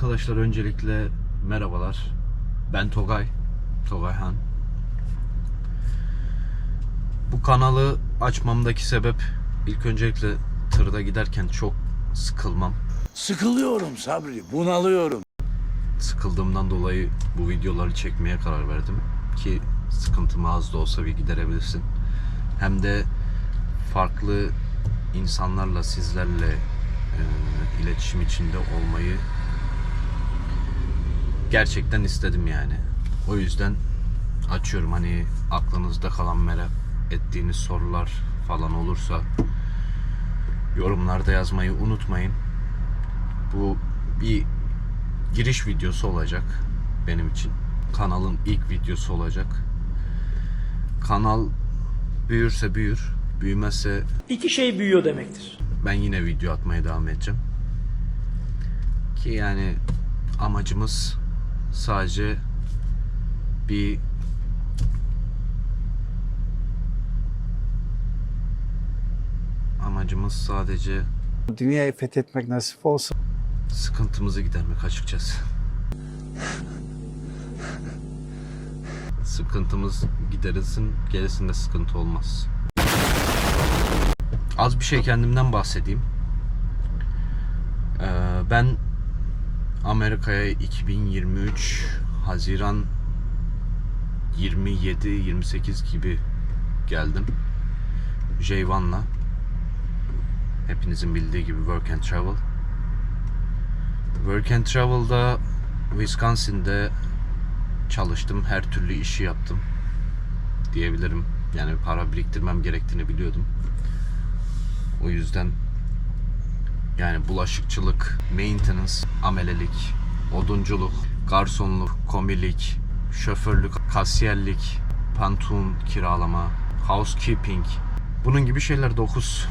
Arkadaşlar öncelikle merhabalar. Ben Togay. Togay Han. Bu kanalı açmamdaki sebep ilk öncelikle tırda giderken çok sıkılmam. Sıkılıyorum Sabri, bunalıyorum. Sıkıldığımdan dolayı bu videoları çekmeye karar verdim. Ki sıkıntımı az da olsa bir giderebilirsin. Hem de farklı insanlarla, sizlerle e, iletişim içinde olmayı gerçekten istedim yani. O yüzden açıyorum hani aklınızda kalan merak ettiğiniz sorular falan olursa yorumlarda yazmayı unutmayın. Bu bir giriş videosu olacak benim için. Kanalın ilk videosu olacak. Kanal büyürse büyür, büyümezse İki şey büyüyor demektir. ben yine video atmaya devam edeceğim. Ki yani amacımız sadece bir amacımız sadece Dünyayı fethetmek nasip olsa sıkıntımızı gidermek açıkçası. Sıkıntımız giderilsin, gerisinde sıkıntı olmaz. Az bir şey kendimden bahsedeyim. Ee, ben Amerika'ya 2023 Haziran 27-28 gibi geldim. J1'la. Hepinizin bildiği gibi Work and Travel. Work and Travel'da Wisconsin'de çalıştım. Her türlü işi yaptım. Diyebilirim. Yani para biriktirmem gerektiğini biliyordum. O yüzden yani bulaşıkçılık, maintenance, amelelik, odunculuk, garsonluk, komilik, şoförlük, kasiyerlik, pantun kiralama, housekeeping bunun gibi şeyler 9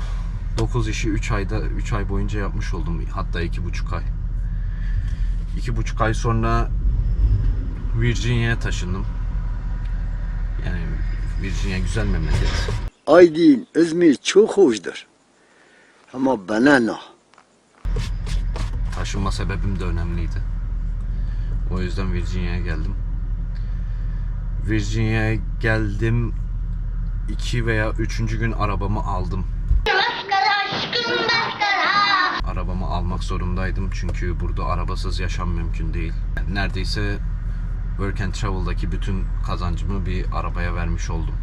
9 işi 3 ayda 3 ay boyunca yapmış oldum. Hatta 2,5 ay. 2,5 ay sonra Virginia'ya taşındım. Yani Virginia güzel memleket. Aydin, İzmir çok hoşdur. Ama bana ne? Taşınma sebebim de önemliydi. O yüzden Virginia'ya geldim. Virginia'ya geldim. 2 veya 3. gün arabamı aldım. Arabamı almak zorundaydım çünkü burada arabasız yaşam mümkün değil. Yani neredeyse Work and Travel'daki bütün kazancımı bir arabaya vermiş oldum.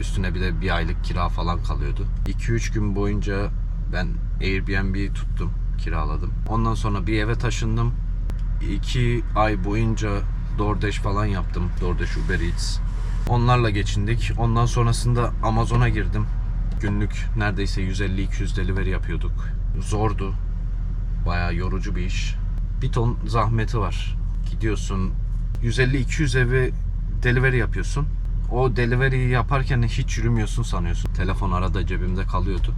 Üstüne bir de bir aylık kira falan kalıyordu. 2-3 gün boyunca ben Airbnb tuttum, kiraladım. Ondan sonra bir eve taşındım. 2 ay boyunca DoorDash falan yaptım. DoorDash, Uber Eats. Onlarla geçindik. Ondan sonrasında Amazon'a girdim. Günlük neredeyse 150-200 delivery yapıyorduk. Zordu. Bayağı yorucu bir iş. Bir ton zahmeti var. Gidiyorsun 150-200 evi delivery yapıyorsun. O delivery'yi yaparken hiç yürümüyorsun sanıyorsun. Telefon arada cebimde kalıyordu.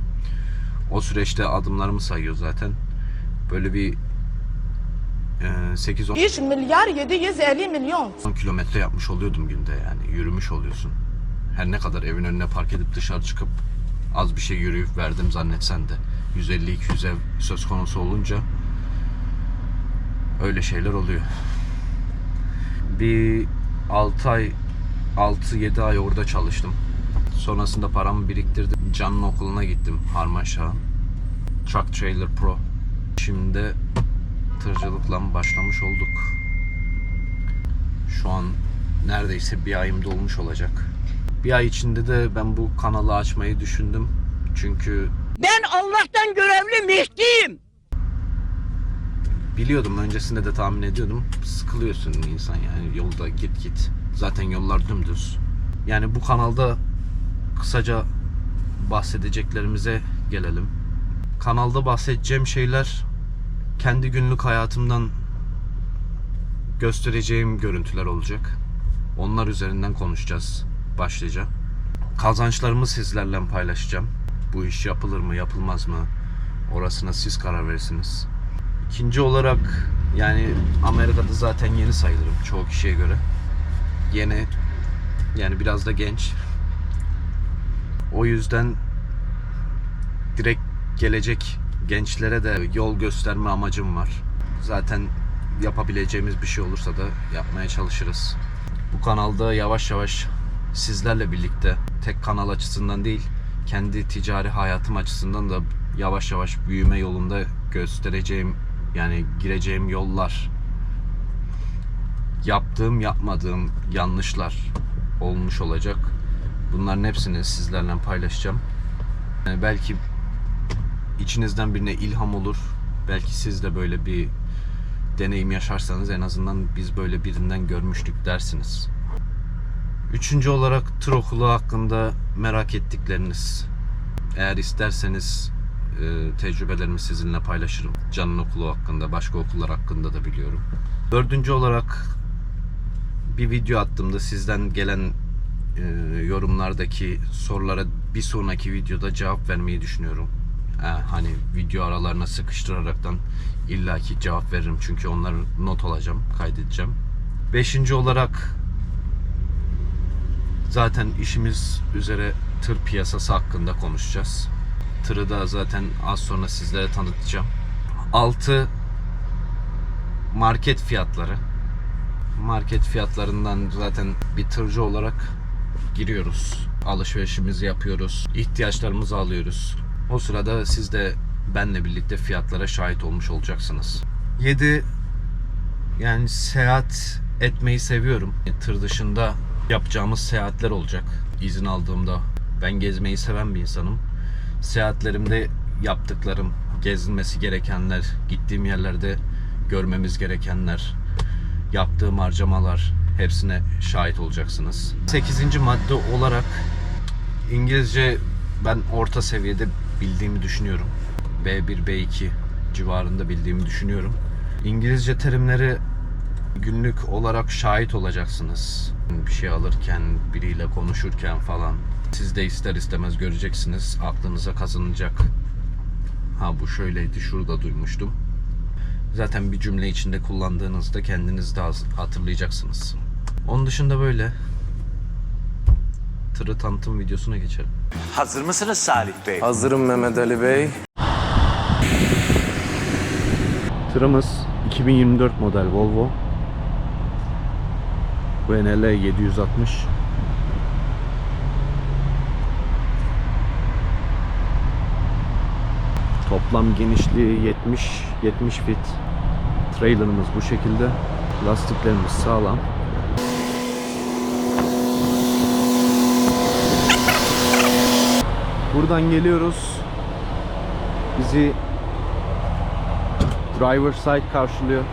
O süreçte adımlarımı sayıyor zaten. Böyle bir e, 8-10 3 milyar 750 milyon. 10 kilometre yapmış oluyordum günde yani yürümüş oluyorsun. Her ne kadar evin önüne park edip dışarı çıkıp az bir şey yürüyüp verdim zannetsen de 150-200 ev söz konusu olunca öyle şeyler oluyor. Bir 6 ay 6-7 ay orada çalıştım. Sonrasında paramı biriktirdim. Can'ın okuluna gittim Harmaşa. Truck Trailer Pro. Şimdi tırcılıkla başlamış olduk. Şu an neredeyse bir ayım dolmuş olacak. Bir ay içinde de ben bu kanalı açmayı düşündüm. Çünkü Ben Allah'tan görevli Mehdi'yim. biliyordum öncesinde de tahmin ediyordum. Sıkılıyorsun insan yani yolda git git. Zaten yollar dümdüz. Yani bu kanalda kısaca bahsedeceklerimize gelelim. Kanalda bahsedeceğim şeyler kendi günlük hayatımdan göstereceğim görüntüler olacak. Onlar üzerinden konuşacağız başlıca. Kazançlarımı sizlerle paylaşacağım. Bu iş yapılır mı, yapılmaz mı? Orasına siz karar verirsiniz. İkinci olarak yani Amerika'da zaten yeni sayılırım çoğu kişiye göre. Yeni yani biraz da genç. O yüzden direkt gelecek gençlere de yol gösterme amacım var. Zaten yapabileceğimiz bir şey olursa da yapmaya çalışırız. Bu kanalda yavaş yavaş sizlerle birlikte tek kanal açısından değil kendi ticari hayatım açısından da yavaş yavaş büyüme yolunda göstereceğim yani gireceğim yollar yaptığım yapmadığım yanlışlar olmuş olacak. Bunların hepsini sizlerle paylaşacağım. Yani belki içinizden birine ilham olur. Belki siz de böyle bir deneyim yaşarsanız en azından biz böyle birinden görmüştük dersiniz. Üçüncü olarak tır okulu hakkında merak ettikleriniz. Eğer isterseniz e, tecrübelerimi sizinle paylaşırım. Can'ın okulu hakkında, başka okullar hakkında da biliyorum. Dördüncü olarak bir video attığımda sizden gelen e, yorumlardaki sorulara bir sonraki videoda cevap vermeyi düşünüyorum. Ha, hani video aralarına sıkıştıraraktan illaki cevap veririm çünkü onları not alacağım, kaydedeceğim. Beşinci olarak zaten işimiz üzere tır piyasası hakkında konuşacağız. Tırı da zaten az sonra sizlere tanıtacağım. Altı market fiyatları. Market fiyatlarından zaten bir tırcı olarak giriyoruz. Alışverişimizi yapıyoruz. ihtiyaçlarımızı alıyoruz. O sırada siz de benle birlikte fiyatlara şahit olmuş olacaksınız. 7 yani seyahat etmeyi seviyorum. Tır dışında yapacağımız seyahatler olacak. İzin aldığımda ben gezmeyi seven bir insanım. Seyahatlerimde yaptıklarım, gezilmesi gerekenler, gittiğim yerlerde görmemiz gerekenler, yaptığım harcamalar hepsine şahit olacaksınız. 8. madde olarak İngilizce ben orta seviyede bildiğimi düşünüyorum. B1, B2 civarında bildiğimi düşünüyorum. İngilizce terimleri günlük olarak şahit olacaksınız. Bir şey alırken, biriyle konuşurken falan. Siz de ister istemez göreceksiniz. Aklınıza kazanacak. Ha bu şöyleydi, şurada duymuştum. Zaten bir cümle içinde kullandığınızda kendiniz de hatırlayacaksınız. Onun dışında böyle. Tırı tanıtım videosuna geçelim. Hazır mısınız Salih Bey? Hazırım Mehmet Ali Bey. Tırımız 2024 model Volvo. VNL 760. Toplam genişliği 70 70 fit. Trailerımız bu şekilde. Lastiklerimiz sağlam. Buradan geliyoruz. Bizi driver side karşılıyor.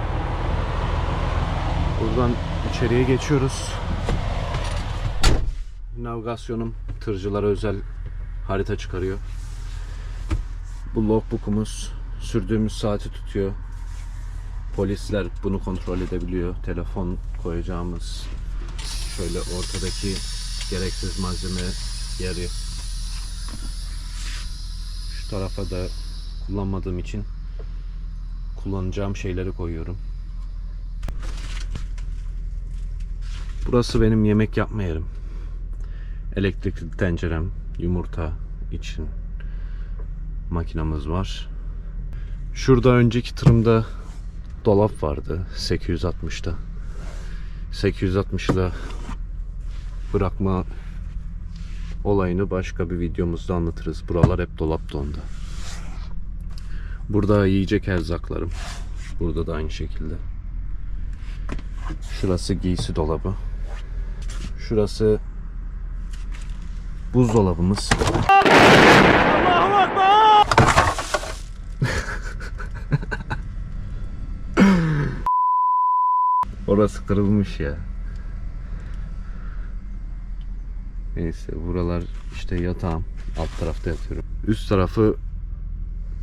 Buradan içeriye geçiyoruz. Navigasyonum tırcılara özel harita çıkarıyor. Bu logbook'umuz sürdüğümüz saati tutuyor. Polisler bunu kontrol edebiliyor. Telefon koyacağımız şöyle ortadaki gereksiz malzeme yeri. Tarafa da kullanmadığım için kullanacağım şeyleri koyuyorum. Burası benim yemek yapma yerim. Elektrikli tencerem, yumurta için makinamız var. Şurada önceki tırımda dolap vardı 860'da. 860'da bırakma olayını başka bir videomuzda anlatırız. Buralar hep dolaptı onda. Burada yiyecek erzaklarım. Burada da aynı şekilde. Şurası giysi dolabı. Şurası buzdolabımız. Orası kırılmış ya. Neyse buralar işte yatağım. Alt tarafta yatıyorum. Üst tarafı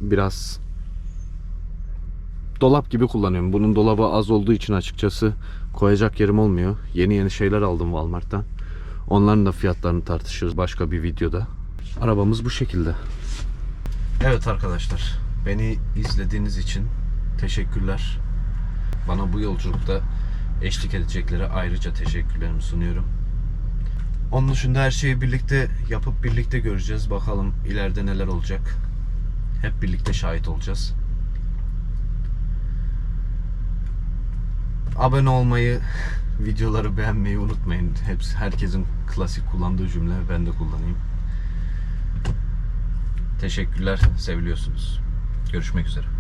biraz dolap gibi kullanıyorum. Bunun dolabı az olduğu için açıkçası koyacak yerim olmuyor. Yeni yeni şeyler aldım Walmart'tan. Onların da fiyatlarını tartışıyoruz başka bir videoda. Arabamız bu şekilde. Evet arkadaşlar, beni izlediğiniz için teşekkürler. Bana bu yolculukta eşlik edeceklere ayrıca teşekkürlerimi sunuyorum. Onun dışında her şeyi birlikte yapıp birlikte göreceğiz. Bakalım ileride neler olacak. Hep birlikte şahit olacağız. Abone olmayı, videoları beğenmeyi unutmayın. Hepsi herkesin klasik kullandığı cümle ben de kullanayım. Teşekkürler, seviliyorsunuz. Görüşmek üzere.